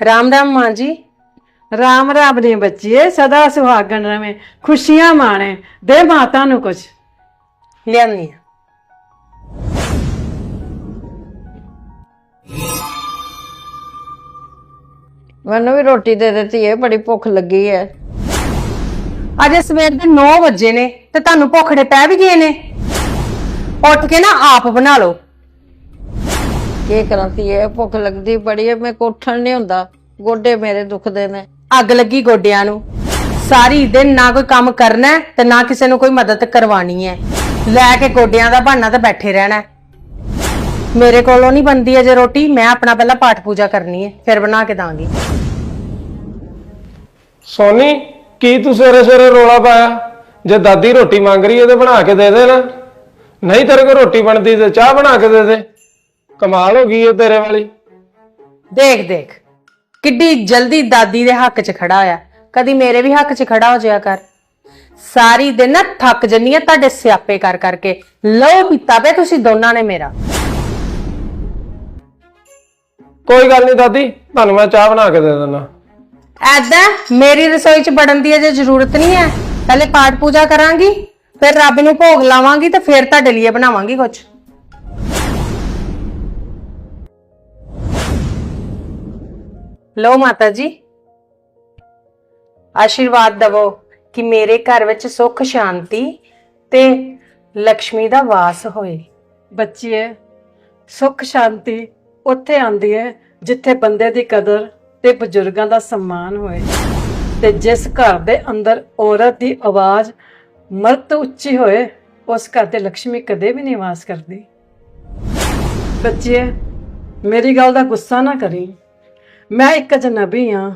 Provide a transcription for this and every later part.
ਰਾਮ ਰਾਮ ਮਾਂ ਜੀ। ਰਾਮ ਰਾਮ ਨੇ ਬੱਚੀਏ ਸਦਾ ਸੁਹਾਗਣ ਰਵੇਂ ਖੁਸ਼ੀਆਂ ਮਾਣੇ ਦੇ ਮਾਤਾ ਨੂੰ ਕੁਛ। ਲਿਆਨੀ ਮੈਨੂੰ ਵੀ ਰੋਟੀ ਦੇ ਦਿੱਤੀ ਹੈ ਬੜੀ ਭੁੱਖ ਲੱਗੀ ਹੈ ਅਜੇ ਸਵੇਰ ਦੇ 9 ਵਜੇ ਨੇ ਤੇ ਤੁਹਾਨੂੰ ਭੁੱਖੜੇ ਪੈ ਵੀ ਗਏ ਨੇ। ਉੱਠ ਕੇ ਨਾ ਆਪ ਬਣਾ ਲਓ। ਕੀ ਕਰਾਂ ਧੀਏ ਭੁੱਖ ਲੱਗਦੀ ਬੜੀ ਹੈ ਮੈਂ ਉੱਠਣ ਨਹੀਂ ਹੁੰਦਾ। ਗੋਡੇ ਮੇਰੇ ਦੁਖਦੇ ਨੇ। ਅੱਗ ਲੱਗੀ ਗੋਡਿਆਂ ਨੂੰ। ਸਾਰੀ ਦਿਨ ਨਾ ਕੋਈ ਕੰਮ ਕਰਨਾ ਹੈ ਤੇ ਨਾ ਕਿਸੇ ਨੂੰ ਕੋਈ ਮਦਦ ਕਰਵਾਣੀ ਹੈ। ਲੈ ਕੇ ਗੋਡਿਆਂ ਦਾ ਬਹਾਨਾ ਤੇ ਬੈਠੇ ਰਹਿਣਾ ਹੈ। ਮੇਰੇ ਕੋਲੋਂ ਨਹੀਂ ਬੰਦੀ ਅਜੇ ਰੋਟੀ ਮੈਂ ਆਪਣਾ ਪਹਿਲਾਂ ਪਾਠ ਪੂਜਾ ਕਰਨੀ ਹੈ ਫਿਰ ਬਣਾ ਕੇ ਦਾਂਗੀ। ਸੋਨੀ ਕੀ ਤੂੰ ਸਵੇਰੇ ਸਵੇਰੇ ਰੋਲਾ ਪਾਇਆ? ਜੇ ਦਾਦੀ ਰੋਟੀ ਮੰਗ ਰਹੀ ਹੈ ਤੇ ਬਣਾ ਕੇ ਦੇ ਦੇ ਨਾ ਨਹੀਂ ਤੇਰੇ ਕੋਲ ਰੋਟੀ ਬਣਦੀ ਤੇ ਚਾਹ ਬਣਾ ਕੇ ਦੇ ਦੇ। ਕਮਾਲ ਹੋ ਗਈ ਹੈ ਤੇਰੇ ਵਾਲੀ। ਦੇਖ ਦੇਖ। ਕਿੱਡੀ ਜਲਦੀ ਦਾਦੀ ਦੇ ਹੱਕ 'ਚ ਖੜਾ ਹੋਇਆ ਕਦੀ ਮੇਰੇ ਵੀ ਹੱਕ 'ਚ ਖੜਾ ਹੋ ਜਾਇਆ ਕਰ। ਸਾਰੀ ਦਿਨ ਨਾ ਥੱਕ ਜੰਨੀ ਆ ਤੁਹਾਡੇ ਸਿਆਪੇ ਕਰ ਕਰਕੇ। ਲਓ ਪੀਤਾ ਪਏ ਤੁਸੀਂ ਦੋਨਾਂ ਨੇ ਮੇਰਾ। ਕੋਈ ਗੱਲ ਨਹੀਂ ਦਾਦੀ ਤੁਹਾਨੂੰ ਮੈਂ ਚਾਹ ਬਣਾ ਕੇ ਦੇ ਦਿੰਦਾ। ਐਦਾਂ ਮੇਰੀ ਰਸੋਈ 'ਚ ਵੜਨ ਦੀ ਅਜੇ ਜ਼ਰੂਰਤ ਨਹੀਂ ਹੈ। ਪਹਿਲੇ ਪਾਠ ਪੂਜਾ ਕਰਾਂਗੀ ਫਿਰ ਰੱਬ ਨੂੰ ਭੋਗ ਲਾਵਾਂਗੀ ਤੇ ਫਿਰ ਤੁਹਾਡੇ ਲਈ ਬਣਾਵਾਂਗੀ ਕੁਝ ਲਓ ਮਾਤਾ ਜੀ। ਆਸ਼ੀਰਵਾਦ ਦਵੋ ਕਿ ਮੇਰੇ ਘਰ ਵਿੱਚ ਸੁੱਖ, ਸ਼ਾਂਤੀ ਤੇ ਲక్ష్ਮੀ ਦਾ ਵਾਸ ਹੋਏ। ਬੱਚੀਏ, ਸੁੱਖ, ਸ਼ਾਂਤੀ ਉੱਥੇ ਆਉਂਦੀ ਹੈ ਜਿੱਥੇ ਬੰਦੇ ਦੀ ਕਦਰ ਤੇ ਬਜ਼ੁਰਗਾਂ ਦਾ ਸਨਮਾਨ ਹੋਏ ਤੇ ਜਿਸ ਘਰ ਦੇ ਅੰਦਰ ਔਰਤ ਦੀ ਆਵਾਜ਼ ਮਰਦ ਤੋਂ ਉੱਚੀ ਹੋਏ, ਉਸ ਘਰ ਤੇ ਲక్ష్ਮੀ ਕਦੇ ਵੀ ਨਹੀਂ ਵਾਸ ਕਰਦੀ। ਬੱਚੇ ਮੇਰੀ ਗੱਲ ਦਾ ਗੁੱਸਾ ਨਾ ਕਰੀ। ਮੈਂ ਇੱਕ ਅਜਨਬੀ ਆ।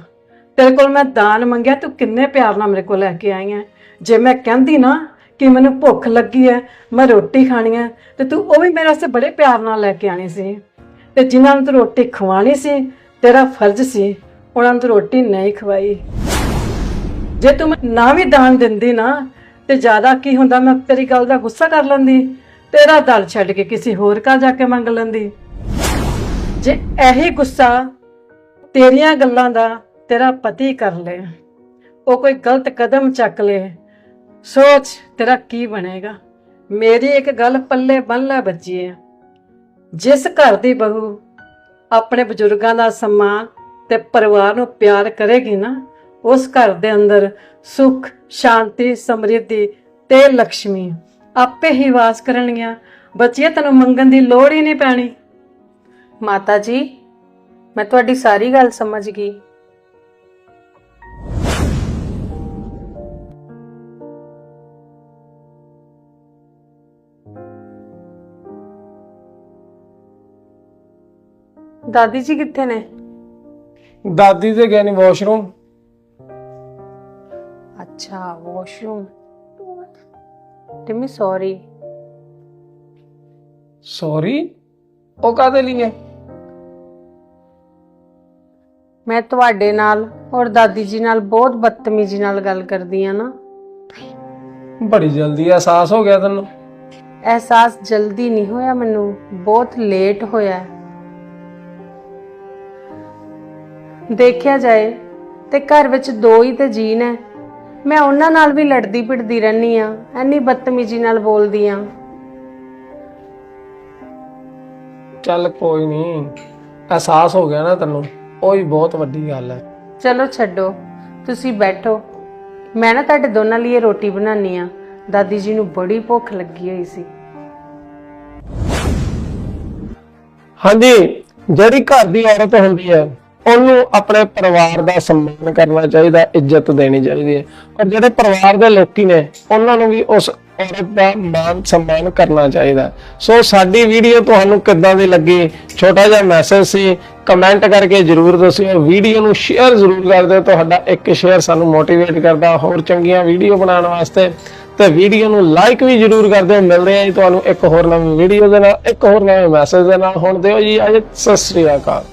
ਤੇਰੇ ਕੋਲ ਮੈਂ ਦਾਨ ਮੰਗਿਆ, ਤੂੰ ਕਿੰਨੇ ਪਿਆਰ ਨਾਲ ਮੇਰੇ ਕੋਲ ਲੈ ਕੇ ਆਈ ਹੈ ਜੇ ਮੈਂ ਕਹਿੰਦੀ ਨਾ ਕਿ ਮੈਨੂੰ ਭੁੱਖ ਲੱਗੀ ਹੈ ਮੈਂ ਰੋਟੀ ਖਾਣੀ ਹੈ ਤੇ ਤੂੰ ਉਹ ਵੀ ਮੇਰੇ ਵਾਸਤੇ ਬੜੇ ਪਿਆਰ ਨਾਲ ਲੈ ਕੇ ਆਣੀ ਸੀ। ਤੇ ਜਿਨ੍ਹਾਂ ਨੂੰ ਤੂੰ ਰੋਟੀ ਖਵਾਣੀ ਸੀ, ਤੇਰਾ ਫਰਜ਼ ਸੀ, ਉਹਨਾਂ ਨੂੰ ਤੂੰ ਰੋਟੀ ਨਹੀਂ ਖਵਾਈ। ਜੇ ਤੂੰ ਨਾ ਵੀ ਦਾਨ ਦਿੰਦੀ ਨਾ, ਤੇ ਜ਼ਿਆਦਾ ਕੀ ਹੁੰਦਾ, ਮੈਂ ਤੇਰੀ ਗੱਲ ਦਾ ਗੁੱਸਾ ਕਰ ਲੈਂਦੀ, ਤੇਰਾ ਦਰ ਛੱਡ ਕੇ ਕਿਸੇ ਹੋਰ ਘਰ ਜਾ ਕੇ ਮੰਗ ਲੈਂਦੀ। ਜੇ ਇਹੀ ਗੁੱਸਾ ਤੇਰੀਆਂ ਗੱਲਾਂ ਦਾ ਤੇਰਾ ਪਤੀ ਕਰ ਲੇ। ਉਹ ਕੋਈ ਗਲਤ ਕਦਮ ਚੱਕ ਲੇ। ਸੋਚ ਤੇਰਾ ਕੀ ਬਣੇਗਾ। ਮੇਰੀ ਇੱਕ ਗੱਲ ਪੱਲੇ ਬੰਨ ਲੈ ਬੱਚੀਏ। ਜਿਸ ਘਰ ਦੀ ਬਹੂ ਆਪਣੇ ਬਜ਼ੁਰਗਾਂ ਦਾ ਸਨਮਾਨ ਤੇ ਪਰਿਵਾਰ ਨੂੰ ਪਿਆਰ ਕਰੇਗੀ ਨਾ, ਉਸ ਘਰ ਦੇ ਅੰਦਰ ਸੁੱਖ, ਸ਼ਾਂਤੀ, ਸਮਰਿੱਧੀ ਤੇ ਲక్ష్ਮੀ ਆਪੇ ਹੀ ਵਾਸ ਕਰਨਗੀਆਂ। ਬੱਚੀਏ, ਤੈਨੂੰ ਮੰਗਣ ਦੀ ਲੋੜ ਹੀ ਨਹੀਂ ਪੈਣੀ। ਮਾਤਾ ਜੀ ਮੈਂ ਤੁਹਾਡੀ ਸਾਰੀ ਗੱਲ ਸਮਝ ਗਈ ਦਾਦੀ ਜੀ ਕਿੱਥੇ ਨੇ ਦਾਦੀ ਤੇ ਗਏ ਨਹੀਂ ਵਾਸ਼ਰੂਮ ਅੱਛਾ ਵਾਸ਼ਰੂਮ ਟਿਮੀ ਸੌਰੀ ਸੌਰੀ ਉਹ ਕਾਦੇ ਲਈ ਹੈ ਮੈਂ ਤੁਹਾਡੇ ਨਾਲ ਔਰ ਦਾਦੀ ਜੀ ਨਾਲ ਬਹੁਤ ਬਦਤਮੀਜ਼ੀ ਨਾਲ ਗੱਲ ਕਰਦੀ ਆ ਨਾ। ਬੜੀ ਜਲਦੀ ਅਹਿਸਾਸ ਹੋ ਗਿਆ ਤੈਨੂੰ? ਅਹਿਸਾਸ ਜਲਦੀ ਨਹੀਂ ਹੋਇਆ ਮੈਨੂੰ ਬਹੁਤ ਲੇਟ ਹੋਇਆ। ਦੇਖਿਆ ਜਾਏ ਤੇ ਘਰ ਵਿੱਚ ਦੋ ਹੀ ਤੇ ਜੀਨ ਹੈ। ਮੈਂ ਉਹਨਾਂ ਨਾਲ ਵੀ ਲੜਦੀ ਭਿੜਦੀ ਰਹਿਨੀ ਆ ਐਨੀ ਬਦਤਮੀਜ਼ੀ ਨਾਲ ਬੋਲਦੀ ਆ ਚੱਲ ਕੋਈ ਨਹੀਂ ਅਹਿਸਾਸ ਹੋ ਗਿਆ ਨਾ ਤੈਨੂੰ। ਉਹ ਹੀ ਬਹੁਤ ਵੱਡੀ ਗੱਲ ਹੈ। ਚਲੋ ਛੱਡੋ ਤੁਸੀਂ ਬੈਠੋ। ਮੈਂ ਨਾ ਤੁਹਾਡੇ ਦੋਨਾਂ ਲਈ ਇਹ ਰੋਟੀ ਬਣਾਉਣੀ ਆ ਦਾਦੀ ਜੀ ਨੂੰ ਬੜੀ ਭੁੱਖ ਲੱਗੀ ਹੋਈ ਸੀ। ਹਾਂਜੀ ਜਿਹੜੀ ਘਰ ਦੀ ਔਰਤ ਹੁੰਦੀ ਹੈ ਉਹਨੂੰ ਆਪਣੇ ਪਰਿਵਾਰ ਦਾ ਸਨਮਾਨ ਕਰਨਾ ਚਾਹੀਦਾ ਇੱਜ਼ਤ ਦੇਣੀ ਚਾਹੀਦੀ ਹੈ। ਔਰ ਜਿਹੜੇ ਪਰਿਵਾਰ ਦੇ ਲੋਕੀ ਨੇ ਉਹਨਾਂ ਨੂੰ ਵੀ ਉਸ ਔਰਤ ਦਾ ਮਾਨ ਸਨਮਾਨ ਕਰਨਾ ਚਾਹੀਦਾ। ਸੋ ਸਾਡੀ ਵੀਡੀਓ ਤੁਹਾਨੂੰ ਕਿੱਦਾਂ ਦੀ ਲੱਗੀ? ਛੋਟਾ ਜਿਹਾ ਮੈਸੇਜ ਸੀ। ਕਮੈਂਟ ਕਰਕੇ ਜਰੂਰ ਦੱਸਿਓ। ਵੀਡੀਓ ਨੂੰ ਸ਼ੇਅਰ ਜ਼ਰੂਰ ਕਰ ਦਿਓ। ਤੁਹਾਡਾ ਇੱਕ ਸ਼ੇਅਰ ਸਾਨੂੰ ਮੋਟੀਵੇਟ ਕਰਦਾ ਹੋਰ ਚੰਗੀਆਂ ਵੀਡੀਓ ਬਣਾਉਣ ਵਾਸਤੇ। ਤੇ ਵੀਡੀਓ ਨੂੰ ਲਾਈਕ ਵੀ ਜਰੂਰ ਕਰ ਦਿਓ। ਮਿਲਦੇ ਆ ਜੀ ਤੁਹਾਨੂੰ ਇੱਕ ਹੋਰ ਨਵੀਂ ਵੀਡੀਓ ਦੇ ਨਾਲ, ਇੱਕ ਹੋਰ ਨਵੇਂ ਮੈਸੇਜ ਦੇ ਨਾਲ। ਹੁਣ ਦਿਓ ਜੀ, ਅੱਜ ਸਤਿ ਸ੍ਰੀ ਅਕਾਲ।